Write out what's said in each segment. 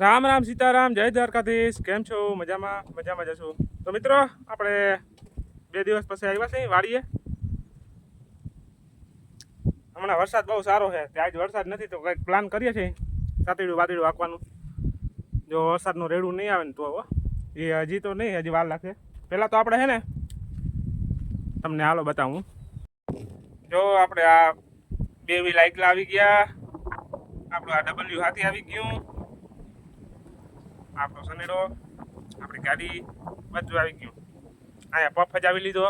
રામ રામ સીતારામ, જય દ્વારકાધીશ. કેમ છો? મજામાં? મજામાં જશો તો મિત્રો, આપણે બે દિવસ પછી આવ્યા છે વાડીએ. હમણાં વરસાદ બહુ સારો છે. ત્યાં જ વરસાદ નથી, તો કંઈક પ્લાન કરીએ છીએ. સાતેડું વાદળું વાંકવાનું જો વરસાદનું રેડું નહીં આવે ને તો એ હજી તો નહીં, હજી વાર લાગશે. પહેલાં તો આપણે છે ને, તમને હાલો બતાવું. જો આપણે આ બે વી લાઇકલા આવી ગયા. આપણું આ ડબલ્યુ હાથી આવી ગયું. આપણો સનેડો આપણી ગાડી બધું આવી ગયું. અહીંયા પફ જ આવી લીધો.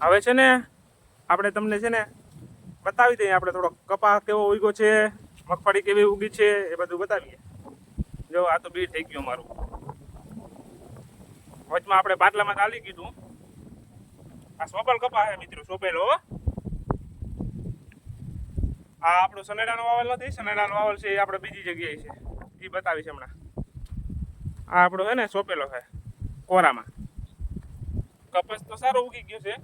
હવે છે ને આપણે તમને છે ને બતાવી દઈએ, આપણે થોડો કપા કેવો ઉગ્યો છે, મગફળી કેવી ઉગી છે, એ બધું બતાવીએ. જો, આ તો બી થઈ ગયું મારું વચમાં આપણે બાટલામાં ચાલી કીધું. આ સોપલ કપા છે મિત્રો સોપેલો. આ આપણું સનેડાનો વાવલ નથી, સનેડાનો વાવલ છે એ આપણે બીજી જગ્યાએ છે. એ બતાવીશ હમણાં. આ આપણો છે ને સોંપેલો છે, કોરામાં. કપાસ તો સારું ઉગી ગયો છે,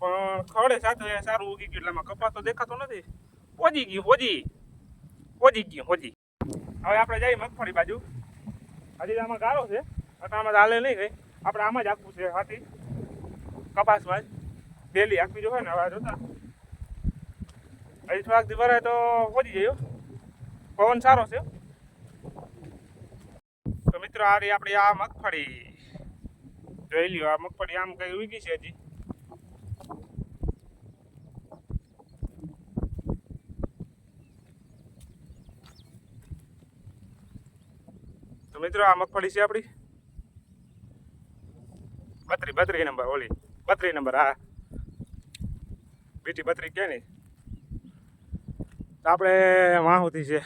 પણ ખવડે સાથે સારું ઉગી ગયું એટલે આમાં કપાસ તો દેખાતો નથી. ઓજી ગયું ઓજી ઓજી ગયું ઓજી હવે આપણે જઈએ મગફળી બાજુ. હજી આમાં ગારો છે આમાં હાલે નહીં ગઈ આપણે આમાં જ આખવું છે હાથી. કપાસમાં જ. ડેલી આખવી જોઈએ ને, હવે જોતા. હજી થોડાક દી ભરાય તો પહોંચી જઈએ પવન સારો છે તો મિત્રો, આ રહી આપણી આ મગફળી. જોઈ લ્યો, આ મગફળી આમ કઈ ઉગી છે હજી. તો મિત્રો, આ મગફળી છે આપણી. બત્રી બત્રી નંબર, ઓલી. બત્રી નંબર, હા. બીટી બત્રી કે નહીં? તો આપણે વાહુથી છે.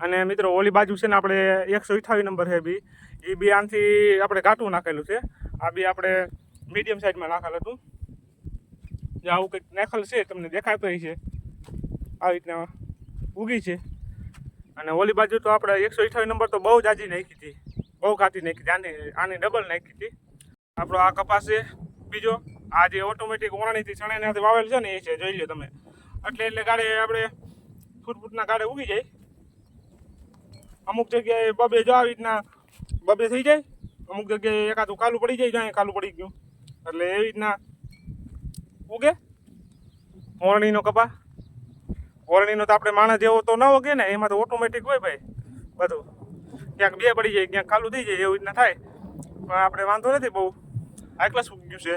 અને મિત્રો, ઓલી બાજુ છે ને આપણે એકસો અઠાવીસ નંબર છે બી. એ બી આનથી આપણે ઘાટું નાખેલું છે. આ બી આપણે મીડિયમ સાઈઝમાં નાખેલું હતું. જે આવું કંઈક નાખેલ છે, તમને દેખાતું છે. આવી રીતના ઉગી છે. અને ઓલી બાજુ તો આપણે એકસો અઠાવીસ નંબર તો બહુ જાજી નાખી હતી. બહુ કાઢી નાખી આની આની ડબલ નાખી હતી. આપણો આ કપાસ છે. બીજો, આ જે ઓટોમેટિક ઓરણીથી ચણાને વાવેલ છે ને એ છે. જોઈ લો તમે. એટલે એટલે ગાડે આપણે ફૂટ ફૂટના ગાડે ઉગી જાય. અમુક જગ્યાએ બબે જો આવી રીતના બબે થઈ જાય, અમુક જગ્યાએ એકાદું કાલું પડી જાય જાય કાલું પડી ગયું. એટલે એવી રીતના ઉગે. ઓરણીનો કપા. ઓરણીનો તો આપણે માણસ જેવો તો ન ઉગે ને, એમાં તો ઓટોમેટિક હોય ભાઈ, બધું. ક્યાંક બે પડી જાય, ક્યાંક કાલું થઈ જાય, એવી રીતના થાય. પણ આપણે વાંધો નથી બહુ. હાઈ ક્લાસ ઉગ્યું છે.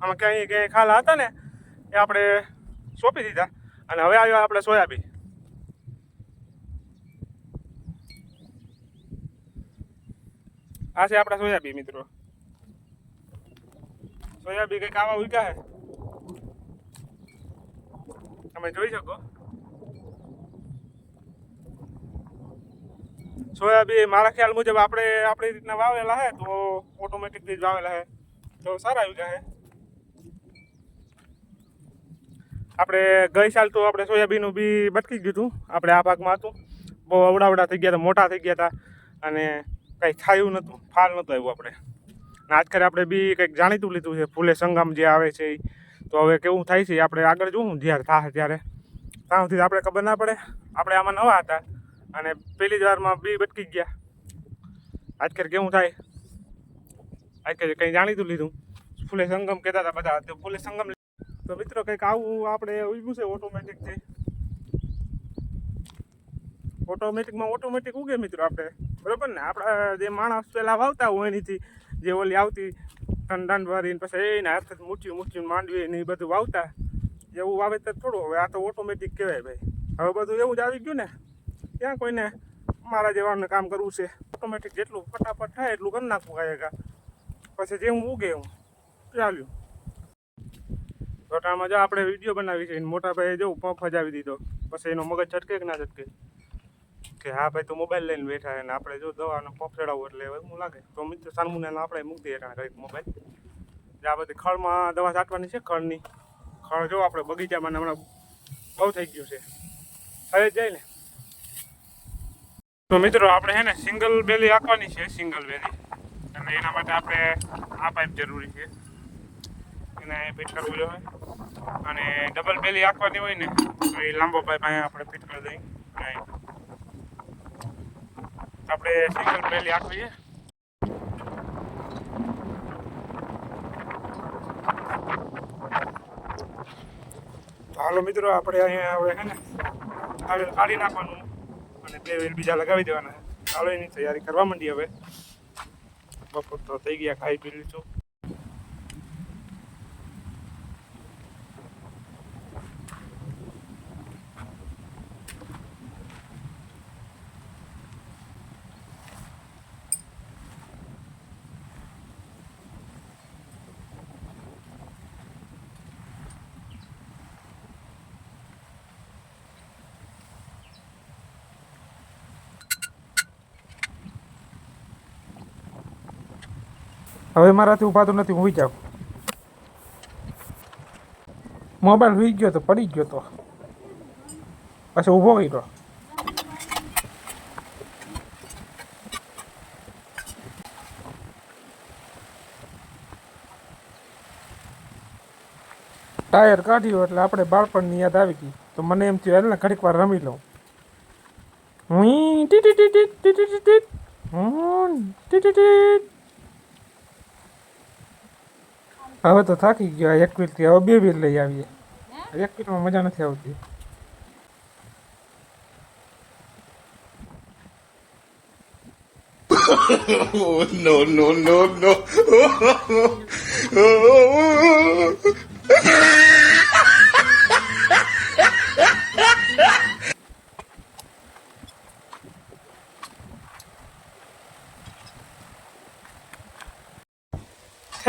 આમાં ક્યાંય ક્યાંય ખાલા હતા ને એ આપણે સોંપી દીધા. અને હવે આવ્યો આપણે સોયાબીન. આ છે આપણા સોયાબીન, મિત્રો. સોયાબીન કંઈક આવા ઉગ્યા છે. તમે જોઈ શકો. સોયાબીન મારા ખ્યાલ મુજબ આપણે આપણી રીતના વાવેલા હે તો ઓટોમેટિકલી જ વાવેલા હે તો સારા આવી ગયા હે આપણે ગઈ સાલ તો આપણે સોયાબીનનું બી બટકી ગયું હતું આપણે આ પાકમાં હતું. બહુ અવડાવડા થઈ ગયા હતા, મોટા થઈ ગયા હતા. અને કંઈ થયું નહોતું, ફાલ નહોતું આવ્યું આપણે. અને આજકાલ આપણે બી કંઈક જાણીતું લીધું છે, ફૂલે સંગમ જે આવે છે એ તો હવે કેવું થાય છે, આપણે આગળ જોવું જ્યારે થાય ત્યારે. ત્યાં સુધી આપણે ખબર ના પડે. આપણે આમાં નવા હતા અને પહેલી જ વારમાં બી બટકી ગયા. આજકાલ કેવું થાય? આજકાલ કંઈ જાણીતું લીધું. ફૂલે સંગમ કહેતા હતા બધા. ફૂલે સંગમ તો મિત્રો કંઈક આવું આપણે ઉગ્યું છે ઓટોમેટિકથી ઓટોમેટિકમાં ઓટોમેટિક ઉગે મિત્રો આપણે. બરોબર ને? આપણા જે માણસ પહેલાં વાવતા હોય એનીથી, જે ઓલી આવતી ઠંડાન ભરીને પછી એને હાથ મૂઠ્યું મૂઠ્યું માંડવી ને એ બધું વાવતા. એવું વાવેતર થોડું હવે, આ તો ઓટોમેટિક કહેવાય ભાઈ. હવે બધું એવું જ આવી ગયું ને, ક્યાં કોઈને મારા જેવાને કામ કરવું છે? ઓટોમેટિક જેટલું ફટાફટ થાય એટલું કરી નાખવું કાંઈ પછી જે હું ઉગે હું ચાલ્યું. છોટામાં જો આપણે વીડિયો બનાવી છે મોટા ભાઈએ જો પંપ હજાવી દીધો, પછી એનો મગજ છટકે કે ના છટકે? કે હા ભાઈ તો મોબાઈલ લઈને બેઠા અને આપણે જો દવાનો પંપ ચડાવવો એટલે એવું લાગે. તો મિત્ર સાનમુને આપણે મૂકી દઈએ કારણ કંઈક મોબાઈલ આ બધી ખળમાં દવા છાંટવાની છે ખળની. ખળ જો આપણે બગીચામાં હમણાં બહુ થઈ ગયું છે. હવે જાય ને તો મિત્રો આપણે હે ને સિંગલ બેલી રાખવાની છે, સિંગલ બેલી. અને એના માટે આપણે આ પાઇપ જરૂરી છે. એને ફિટ કરવું જોઈએ અને ડબલ બેલી આંકવાની હોય ને, તો એ લાંબો પાઇપ અહીંયા આપણે ફિટ કરી દઈએ. આપણે સિંગલ બેલી આંકવી હાલો મિત્રો, આપણે અહીંયા હવે છે ને આવેલ કાઢી નાખવાનું અને બે વેલ બીજા લગાવી દેવાના. ચાલો એની તૈયારી કરવા માંડી હવે. બપોર તો થઈ ગયા, ખાઈ પી લીધું. હવે મારાથી ઉભાતું નથી, હું જાઉં. મોબાઈલ હોઈ ગયો તો, પડી ગયો તો. પછી ઊભો કર્યો ટાયર કાઢ્યું એટલે આપણે બાળપણની યાદ આવી ગઈ. તો મને એમ થયું એટલે ઘડીક વાર રમી લઉં. હું ટી ટી ટી ટી ટી ટી ટી ટી. ટી ટી ટી. હવે તો થાકી ગયો એક વીલથી હવે બે વીલ લઈ આવીએ. એક વીલમાં મજા નથી આવતી. નો નો નો no,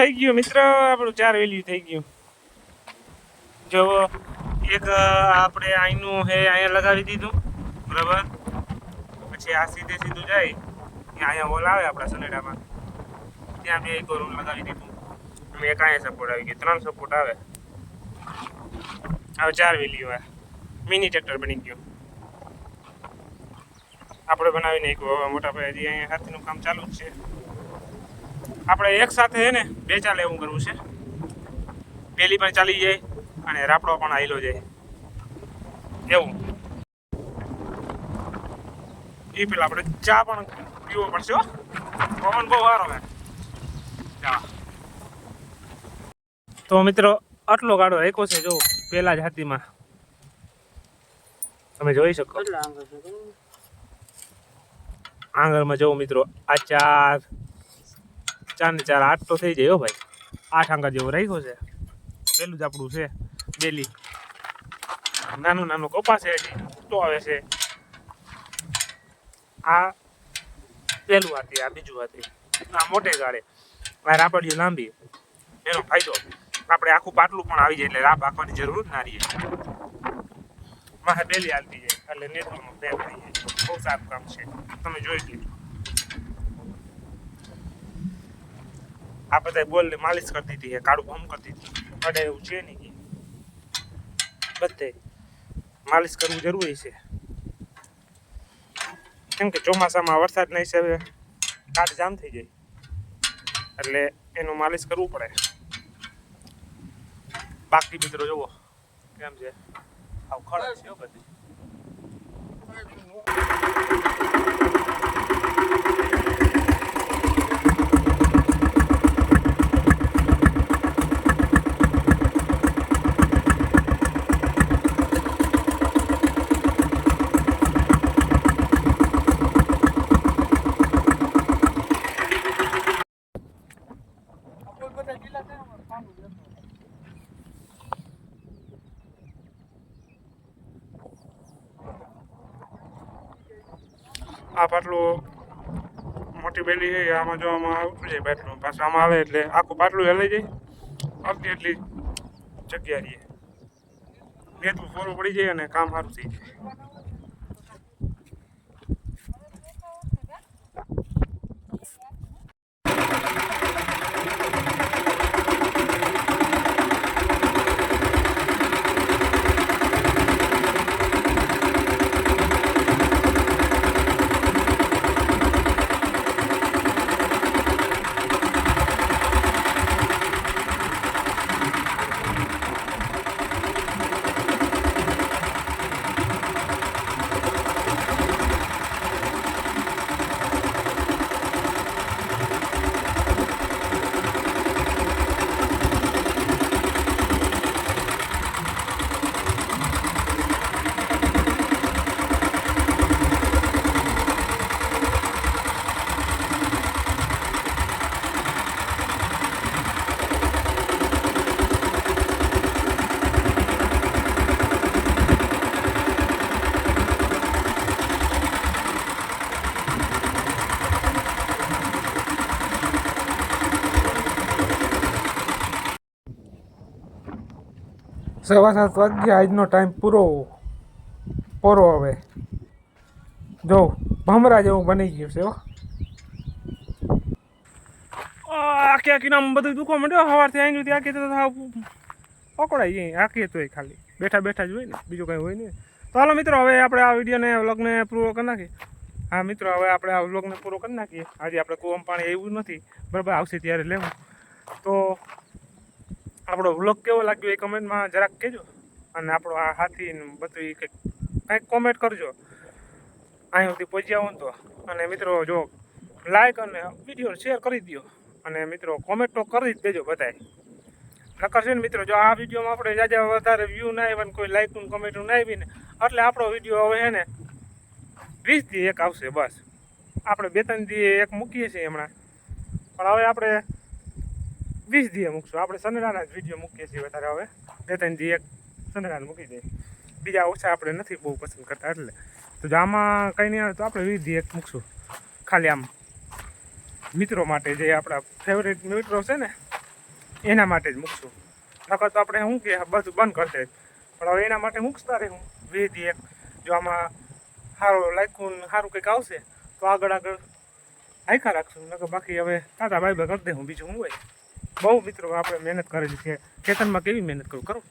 થઈ ગયું મિત્ર, આપણું ચાર વેલ્યુ થઈ ગયું. જો એક આપણે અહીંનું હે, અહીંયા લગાવી દીધું, બરાબર? પછી આ સીધે સીધું જાય, અહીંયા હોલ આવે આપણા સનેડામાં. ત્યાં બે એક રૂમ લગાવી દીધું. અમે એક અહીંયા સપોર્ટ આવી ગયો, ત્રણ સપોર્ટ આવે. હવે ચાર વેલ્યુ આવે. મિની ટ્રેક્ટર બની ગયું. આપણે બનાવીને એક મોટા ભાઈ હજી અહીંયા હાથીનું કામ ચાલુ જ છે. આપણે એક સાથે હે ને બે ચાલે એવું કરવું છે. પેલી પણ ચાલી જાય અને રાપડો પણ આવેલો જાય. એવું. એ પેલા આપણે ચા પણ પીવો પડશે પવન બહુ સારો હે ચા. તો મિત્રો આટલો ગાડો રાખ્યો છે જો પેલા જ હાથીમાં. તમે જોઈ શકો. આંગણમાં જવું મિત્રો આ ચાર ચાર ને ચાર આઠ તો થઈ જાય ભાઈ. આઠ આંકા જેવો રાખ્યો છે. પેલું જ આપણું છે ડેલી નાનું નાનું કપાસ હજી, તો આવે છે. આ પેલું હાથી આ બીજું હાથી આ મોટે ગાળે. આ રાપડિયું લાંબી. એનો ફાયદો, આપણે આખું પાટલું પણ આવી જાય એટલે રાપ આખવાની જરૂર જ ના રહીએ મારે ડેલી હાલતી જાય, એટલે નેટવર્કમાં ફેર થઈ જાય. બહુ સારું કામ છે. તમે જોઈ લીધું આ બધા બોલને માલિશ કરતી હતી કાળું ભમ કરતી દીધી અડે એવું છે નહીં બધે માલિશ કરવું જરૂરી છે. કેમ કે ચોમાસામાં વરસાદના હિસાબે કાટ જામ થઈ જાય. એટલે એનું માલિશ કરવું પડે. બાકી મિત્રો જુઓ, કેમ છે? આવ ખડ છે બધી આ પાટલું મોટી બેલી છે આમાં જો આમાં ઉતરી જાય પાટલું પાછું આમાં આવે એટલે આખું પાટલું હેલાઈ જાય. અડધી એટલી જગ્યા રહીએ નેતું ફોરું પડી જાય અને કામ સારું થઈ જાય. સવા સાત વાગ્યા આજનો ટાઈમ પૂરો પૂરો હવે. જો, ભમરા જેવું બની ગયું છે હો. આખી આખી નામ બધું દુખવા માંડ્યો. સવારથી આવી સુધી આખી તો પકડાઈ જાય આખી તો ખાલી. બેઠા બેઠા જ હોય ને. બીજું કંઈ હોય નહીં. તો હાલો મિત્રો, હવે આપણે આ વિડીયોને વ્લોગને પૂરો કરી નાખીએ. હા મિત્રો, હવે આપણે આ વ્લોગને પૂરો કરી નાખીએ. આજે આપણે કૂવામાં પાણી એવું નથી. બરાબર, આવશે ત્યારે લેવું. તો આપણો વ્લોગ કેવો લાગ્યો એ કમેન્ટમાં જરાક કહેજો. અને આપણો આ હાથી બધું કંઈક કંઈક કોમેન્ટ કરજો. અહીં સુધી પહોંચ્યા હો તો. અને મિત્રો, જો લાઈક અને વીડિયો શેર કરી દો અને મિત્રો કોમેન્ટ તો કરી જ દેજો બધાય. નકર છે ને મિત્રો, જો આ વિડીયોમાં આપણે જાજા વધારે વ્યૂ ના આવ્યા ને કોઈ લાઇકનું કમેન્ટ ના આવી ને, એટલે આપણો વીડિયો હવે છે ને વીસ દી એક આવશે બસ. આપણે બે ત્રણ દી એક મૂકીએ છીએ હમણાં. પણ હવે આપણે વીસ દીએ મૂકશું. આપણે સનડાના જ વીડિયો મૂકીએ છીએ વધારે હવે. બે ત્રણ દી એક સનડાને મૂકી દઈએ. બીજા ઓછા આપણે નથી બહુ પસંદ કરતા એટલે. તો આમાં કંઈ નહીં આવે તો આપણે વીસ દી એક મૂકશું. ખાલી આમ મિત્રો માટે જે આપણા ફેવરેટ મિત્રો છે ને, એના માટે જ મૂકશું. નકર તો આપણે શું કે, બધું બંધ કરી દે. પણ હવે એના માટે મૂકતા રહે હું. વીસ દી એક. જો આમાં સારું લાયકું સારું કંઈક આવશે, તો આગળ આગળ આખા રાખશું. નકર બાકી હવે તાતા બાય કરી દે હું બીજું શું હોય. બહુ મિત્રો આપણે મહેનત કરેલી છે ખેતરમાં કેવી મહેનત કરું? કરું?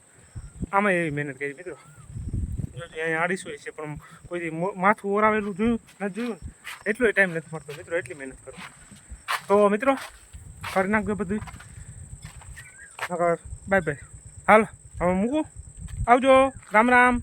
આમાં એવી મહેનત કરી મિત્રો. અહીંયા આડીસો છે, પણ કોઈ માથું ઓરાવેલું જોયું નથી જોયું એટલો ટાઈમ નથી મળતો મિત્રો, એટલી મહેનત કરું. તો મિત્રો, કરી નાખજો બધું બાય બાય હાલ, હવે મૂકું. આવજો. રામ રામ